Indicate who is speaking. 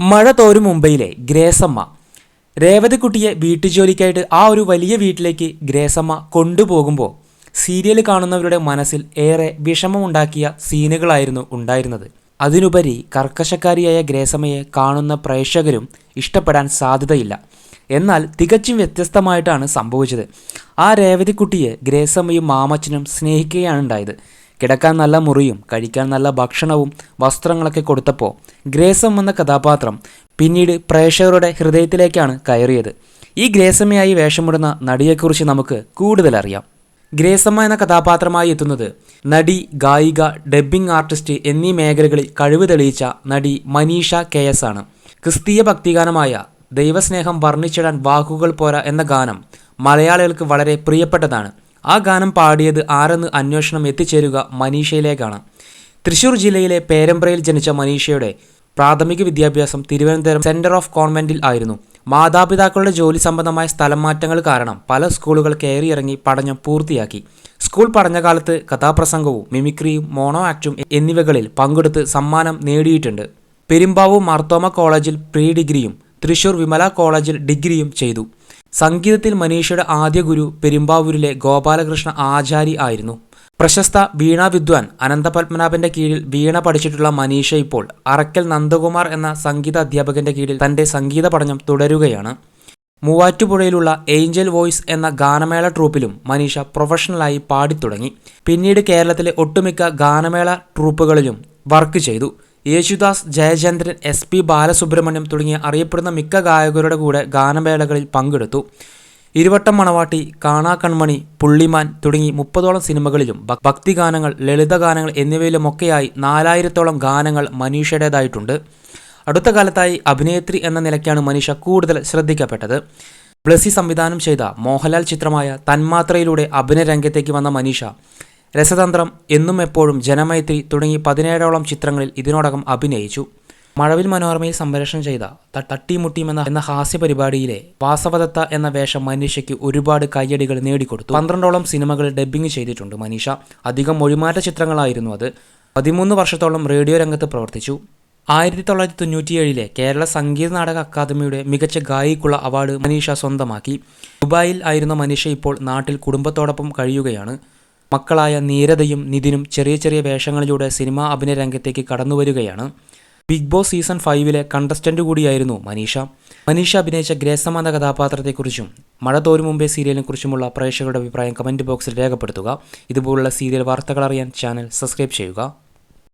Speaker 1: മഴ തോരും മുംബൈയിലെ ഗ്രേസമ്മ. രേവതിക്കുട്ടിയെ വീട്ടുജോലിക്കായിട്ട് ആ ഒരു വലിയ വീട്ടിലേക്ക് ഗ്രേസമ്മ കൊണ്ടുപോകുമ്പോൾ സീരിയൽ കാണുന്നവരുടെ മനസ്സിൽ ഏറെ വിഷമമുണ്ടാക്കിയ സീനുകളായിരുന്നു ഉണ്ടായിരുന്നത്. അതിനുപരി കർക്കശക്കാരിയായ ഗ്രേസമ്മയെ കാണുന്ന പ്രേക്ഷകരും ഇഷ്ടപ്പെടാൻ സാധ്യതയില്ല. എന്നാൽ തികച്ചും വ്യത്യസ്തമായിട്ടാണ് സംഭവിച്ചത്. ആ രേവതിക്കുട്ടിയെ ഗ്രേസമ്മയും മാമച്ചനും സ്നേഹിക്കുകയാണ് ഉണ്ടായത്. കിടക്കാൻ നല്ല മുറിയും കഴിക്കാൻ നല്ല ഭക്ഷണവും വസ്ത്രങ്ങളൊക്കെ കൊടുത്തപ്പോൾ ഗ്രേസം എന്ന കഥാപാത്രം പിന്നീട് പ്രേക്ഷകരുടെ ഹൃദയത്തിലേക്കാണ് കയറിയത്. ഈ ഗ്രേസമ്മയായി വേഷമിടുന്ന നടിയെക്കുറിച്ച് നമുക്ക് കൂടുതലറിയാം ഗ്രേസമ്മ എന്ന കഥാപാത്രമായി എത്തുന്നത് നടി ഗായിക ഡബ്ബിംഗ് ആർട്ടിസ്റ്റ് എന്നീ മേഖലകളിൽ കഴിവ് തെളിയിച്ച നടി മനീഷ കെ എസ് ആണ്. ക്രിസ്തീയ ഭക്തിഗാനമായ ദൈവസ്നേഹം വർണിച്ചിടാൻ വാക്കുകൾ പോരാ എന്ന ഗാനം മലയാളികൾക്ക് വളരെ പ്രിയപ്പെട്ടതാണ്. ആ ഗാനം പാടിയത് ആരെന്ന് അന്വേഷണം എത്തിച്ചേരുക മനീഷയിലേക്കാണ്. തൃശൂർ ജില്ലയിലെ പേരമ്പ്രയിൽ ജനിച്ച മനീഷയുടെ പ്രാഥമിക വിദ്യാഭ്യാസം തിരുവനന്തപുരം സെന്റർ ഓഫ് കോൺവെന്റിൽ ആയിരുന്നു. മാതാപിതാക്കളുടെ ജോലി സംബന്ധമായ സ്ഥലം മാറ്റങ്ങൾ കാരണം പല സ്കൂളുകൾ കയറിയിറങ്ങി പഠനം പൂർത്തിയാക്കി. സ്കൂൾ പഠനകാലത്ത് കഥാപ്രസംഗവും മിമിക്രിയും മോണോ ആക്റ്റും എന്നിവകളിൽ പങ്കെടുത്ത് സമ്മാനം നേടിയിട്ടുണ്ട്. പെരുമ്പാവൂർ മാർത്തോമ കോളേജിൽ പ്രീ ഡിഗ്രിയും തൃശൂർ വിമല കോളേജിൽ ഡിഗ്രിയും ചെയ്തു. സംഗീതത്തിൽ മനീഷയുടെ ആദ്യ ഗുരു പെരുമ്പാവൂരിലെ ഗോപാലകൃഷ്ണ ആചാരി ആയിരുന്നു. പ്രശസ്ത വീണാ വിദ്വാൻ അനന്തപത്മനാഭന്റെ കീഴിൽ വീണ പഠിച്ചിട്ടുള്ള മനീഷ ഇപ്പോൾ അറക്കൽ നന്ദകുമാർ എന്ന സംഗീത അധ്യാപകന്റെ കീഴിൽ തന്റെ സംഗീത പഠനം തുടരുകയാണ്. മൂവാറ്റുപുഴയിലുള്ള ഏഞ്ചൽ വോയിസ് എന്ന ഗാനമേള ട്രൂപ്പിലും മനീഷ പ്രൊഫഷണലായി പാടിത്തുടങ്ങി. പിന്നീട് കേരളത്തിലെ ഒട്ടുമിക്ക ഗാനമേള ട്രൂപ്പുകളിലും വർക്ക് ചെയ്തു. യേശുദാസ് ജയചന്ദ്രൻ എസ് പി ബാലസുബ്രഹ്മണ്യം തുടങ്ങിയ അറിയപ്പെടുന്ന മിക്ക ഗായകരുടെ കൂടെ ഗാനമേളകളിൽ പങ്കെടുത്തു. ഇരുവട്ടം മണവാട്ടി കാണാ കൺമണി പുള്ളിമാൻ തുടങ്ങി മുപ്പതോളം സിനിമകളിലും ഭക്തിഗാനങ്ങൾ ലളിതഗാനങ്ങൾ എന്നിവയിലുമൊക്കെയായി നാലായിരത്തോളം ഗാനങ്ങൾ മനീഷയുടേതായിട്ടുണ്ട്. അടുത്ത കാലത്തായി അഭിനേത്രി എന്ന നിലയ്ക്കാണ് മനീഷ കൂടുതൽ ശ്രദ്ധിക്കപ്പെട്ടത്. ബ്ലസി സംവിധാനം ചെയ്ത മോഹൻലാൽ ചിത്രമായ തന്മാത്രയിലൂടെ അഭിനയ രംഗത്തേക്ക് വന്ന മനീഷ രസതന്ത്രം എന്നും എപ്പോഴും ജനമൈത്രി തുടങ്ങി പതിനേഴോളം ചിത്രങ്ങളിൽ ഇതിനോടകം അഭിനയിച്ചു. മഴവിൽ മനോരമയിൽ സംപ്രേഷണം ചെയ്ത തട്ടിമുട്ടിയും എന്ന എന്ന ഹാസ്യ പരിപാടിയിലെ വാസവദത്ത എന്ന വേഷം മനീഷയ്ക്ക് ഒരുപാട് കയ്യടികൾ നേടിക്കൊടുത്തു. പന്ത്രണ്ടോളം സിനിമകൾ ഡബ്ബിംഗ് ചെയ്തിട്ടുണ്ട് മനീഷ. അധികം മൊഴിമാറ്റ ചിത്രങ്ങളായിരുന്നു അത്. പതിമൂന്ന് വർഷത്തോളം റേഡിയോ രംഗത്ത് പ്രവർത്തിച്ചു. ആയിരത്തി തൊള്ളായിരത്തി തൊണ്ണൂറ്റിയേഴിലെ കേരള സംഗീത നാടക അക്കാദമിയുടെ മികച്ച ഗായിക്കുള്ള അവാർഡ് മനീഷ സ്വന്തമാക്കി. ദുബായിൽ ആയിരുന്ന മനീഷ ഇപ്പോൾ നാട്ടിൽ കുടുംബത്തോടൊപ്പം കഴിയുകയാണ്. മക്കളായ നീരതയും നിതിനും ചെറിയ ചെറിയ വേഷങ്ങളിലൂടെ സിനിമാ അഭിനയ രംഗത്തേക്ക് കടന്നു വരികയാണ് ബിഗ് ബോസ് സീസൺ ഫൈവിലെ കണ്ടസ്റ്റന്റ് കൂടിയായിരുന്നു മനീഷ. മനീഷ അഭിനയിച്ച ഗ്രേസം എന്ന കഥാപാത്രത്തെക്കുറിച്ചും മഴ തോരും മുമ്പേ സീരിയലിനെക്കുറിച്ചുമുള്ള പ്രേക്ഷകരുടെ അഭിപ്രായം കമന്റ് ബോക്സിൽ രേഖപ്പെടുത്തുക. ഇതുപോലുള്ള സീരിയൽ വാർത്തകൾ അറിയാൻ ചാനൽ സബ്സ്ക്രൈബ് ചെയ്യുക.